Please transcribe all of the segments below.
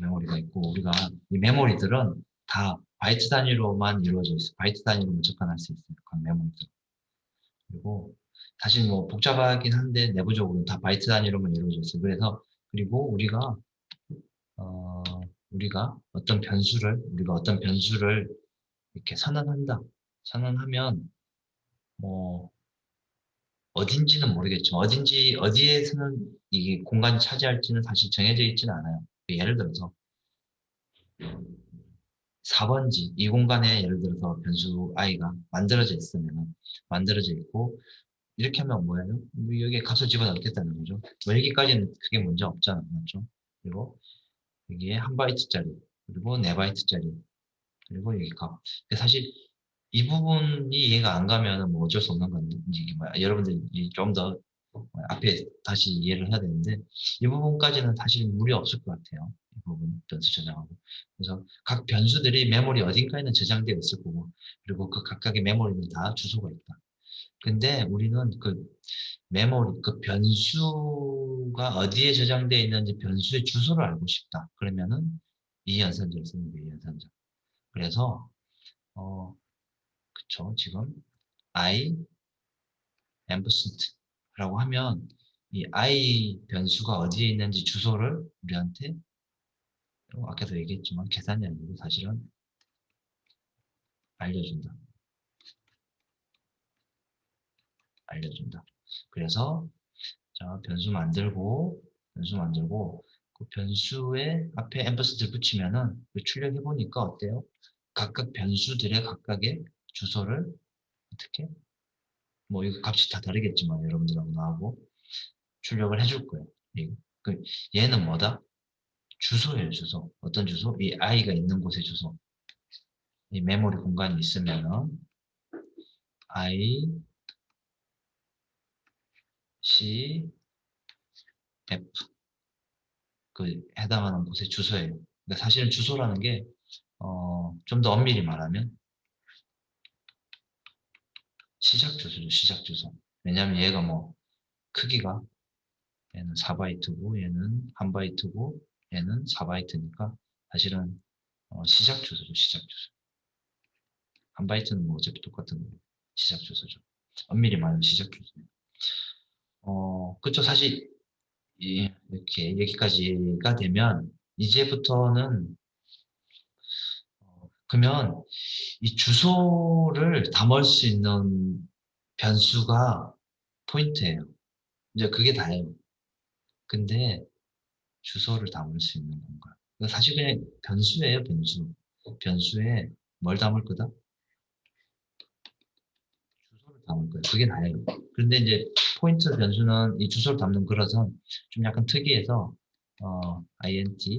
메모리가 있고 우리가 이 메모리들은 다 바이트 단위로만 이루어져 있어. 바이트 단위로만 접근할 수 있어요. 각 메모리들. 그리고 사실 뭐 복잡하긴 한데 내부적으로 다 바이트 단위로만 이루어져 있어요. 그래서 그리고 우리가 어 우리가 어떤 변수를 우리가 어떤 변수를 이렇게 선언한다. 선언하면 뭐 어딘지는 모르겠지만 어딘지 어디에서는 이게 공간이 차지할지는 사실 정해져 있지는 않아요. 예를 들어서 4번지 이 공간에 예를 들어서 변수 i가 만들어져 있으면 만들어져 있고 이렇게 하면 뭐예요? 뭐 여기에 값을 집어넣겠다는 거죠. 뭐 여기까지는 크게 문제 없잖아, 맞죠? 그리고 여기에 한 바이트짜리 그리고 네 바이트짜리 그리고 여기 값. 사실 이 부분이 이해가 안 가면 뭐 어쩔 수 없는 건데 이게 뭐야. 여러분들이 좀 더 앞에 다시 이해를 해야 되는데 이 부분까지는 사실 무리 없을 것 같아요. 이 부분 변수 저장하고 그래서 각 변수들이 메모리 어딘가에는 저장되어 있을 거고 그리고 그 각각의 메모리는 다 주소가 있다. 근데 우리는 그 메모리 그 변수가 어디에 저장되어 있는지 변수의 주소를 알고 싶다. 그러면은 이 연산자를 쓰는 게 연산자. 그래서 어 그쵸 지금 i 앰퍼센트 라고 하면 이 i 변수가 어디에 있는지 주소를 우리한테 어, 아까도 얘기했지만 계산이 아니고 사실은 알려준다. 알려준다. 그래서 자 변수 만들고 변수 만들고 그 변수의 앞에 앰퍼센트 붙이면은 그 출력해 보니까 어때요? 각각 변수들의 각각의 주소를 어떻게 뭐 이거 값이 다 다르겠지만 여러분들하고 나하고 출력을 해줄 거예요. 그 얘는 뭐다? 주소예요, 주소. 어떤 주소? 이 i가 있는 곳의 주소. 이 메모리 공간이 있으면은 i c f 그 해당하는 곳의 주소예요. 그러니까 사실은 주소라는 게 어, 좀 더 엄밀히 말하면 시작 주소죠, 시작 주소. 왜냐하면 얘가 뭐 크기가 얘는 4바이트고 얘는 1바이트고 얘는 4바이트니까 사실은 어, 시작 주소죠, 시작 주소. 1바이트는 뭐 어차피 똑같은 거예요. 시작 주소죠. 엄밀히 말하면 시작 주소예요. 어, 그쵸. 사실 이, 이렇게 여기까지가 되면 이제부터는 어, 그러면 이 주소를 담을 수 있는 변수가 포인트예요. 이제 그게 다예요. 근데 주소를 담을 수 있는 공간. 사실 그냥 변수예요, 변수. 변수에 뭘 담을 거다? 주소를 담을 거예요. 그게 다예요. 그런데 이제 포인트 변수는 이 주소를 담는 거라서 좀 약간 특이해서 어, int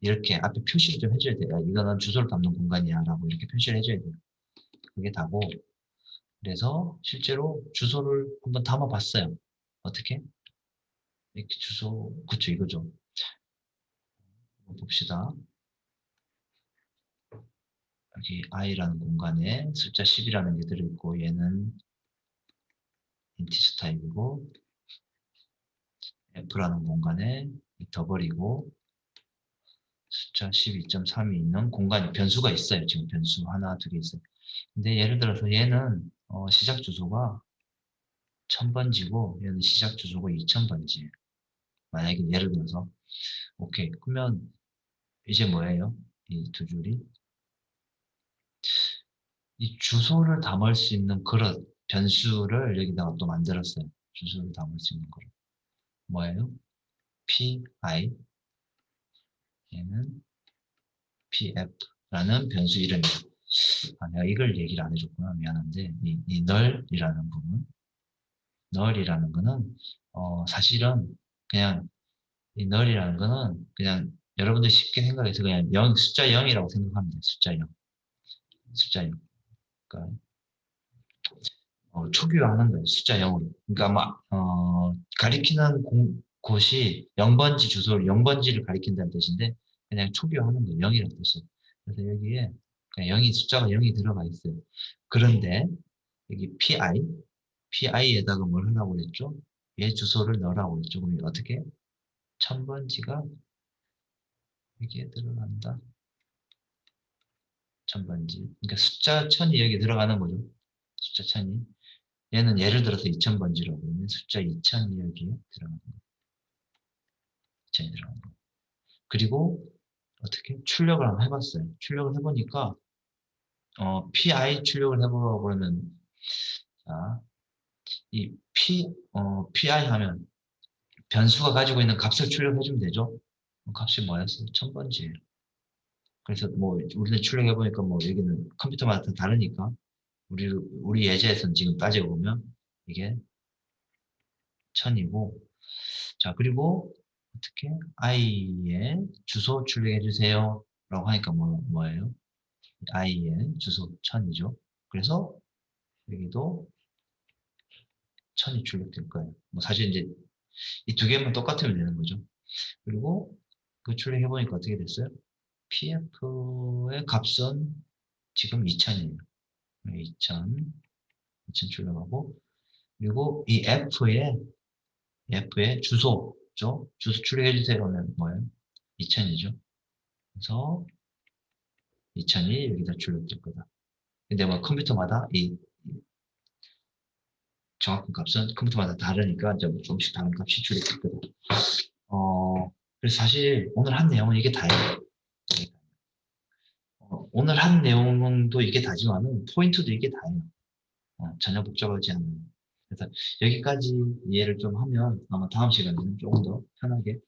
이렇게 앞에 표시를 좀 해줘야 돼요. 이거는 주소를 담는 공간이야 라고 이렇게 표시를 해줘야 돼요. 그게 다고 그래서 실제로 주소를 한번 담아 봤어요. 어떻게? 이렇게 주소 그쵸 이거죠. 봅시다. 여기 i라는 공간에 숫자 10이라는 게 들어있고 얘는 인티저 타입이고 f라는 공간에 더블이고 숫자 12.3이 있는 공간이 변수가 있어요. 지금 변수 하나, 두 개 있어요. 근데 예를 들어서 얘는 어, 시작 주소가 1000번지고 얘는 시작 주소가 2000번지예요. 만약에 예를 들어서 오케이 그러면 이제 뭐예요? 이 두 줄이 이 주소를 담을 수 있는 그런 변수를 여기다가 또 만들었어요. 주소를 담을 수 있는 거를. 뭐예요? pi 얘는 pf라는 변수 이름이에요. 아, 내가 이걸 얘기를 안 해줬구나. 미안한데 이, 이 널이라는 부분 널이라는 거는 어, 사실은 그냥 이 널이라는 거는 그냥 여러분들 쉽게 생각해서 그냥 0, 숫자 0이라고 생각하면 돼요. 숫자 0. 숫자 0. 그러니까 어, 초기화하는 거예요. 숫자 0으로. 그러니까 막 어, 가리키는 공, 곳이 0번지 주소를 0번지를 가리킨다는 뜻인데 그냥 초기화하는 거예요. 0이라는 뜻이에요. 그래서 여기에 그냥 0이 숫자가 0이 들어가 있어요. 그런데 여기 pi pi에다가 뭘 하라고 그랬죠? 얘 주소를 넣으라고 그랬죠. 그럼 어떻게? 1000번지가 여기에 들어간다. 천번지. 그러니까 숫자 천이 여기 들어가는 거죠. 숫자 천이. 얘는 예를 들어서 2000번지라고 하면 숫자 2000이 여기에 들어가는 거예 요. 2000이 들어가는 거예요. 그리고 어떻게 출력을 한번 해봤어요. 출력을 해보니까 어, PI 출력을 해보라고 그러면 자, 이 P, 어, PI 하면 변수가 가지고 있는 값을 출력해주면 되죠. 그 값이 뭐였어요? 천번지예요. 그래서 뭐 우리는 출력해 보니까 뭐 여기는 컴퓨터마다 다 다르니까 우리 우리 예제에서는 지금 따지고 보면 이게 천이고 자 그리고 어떻게 i의 주소 출력해 주세요 라고 하니까 뭐 뭐예요? i의 주소 천이죠. 그래서 여기도 천이 출력될 거예요. 뭐 사실 이제 이 두 개만 똑같으면 되는 거죠. 그리고 그 출력해 보니까 어떻게 됐어요? PF의 값은 지금 2000이에요. 2000, 2000 출력하고 그리고 이 F의 F의 주소 죠. 주소 출력해 주세요 하면 뭐예요? 2000이죠. 그래서 2000이 여기다 출력될 거다. 근데 뭐 컴퓨터마다 이 정확한 값은 컴퓨터마다 다르니까 이제 뭐 조금씩 다른 값이 출력될 거다. 어, 그래서 사실 오늘 한 내용은 이게 다예요. 어, 오늘 한 내용도 이게 다지만은 포인트도 이게 다예요. 어, 전혀 복잡하지 않아요. 그래서 여기까지 이해를 좀 하면 아마 다음 시간에는 조금 더 편하게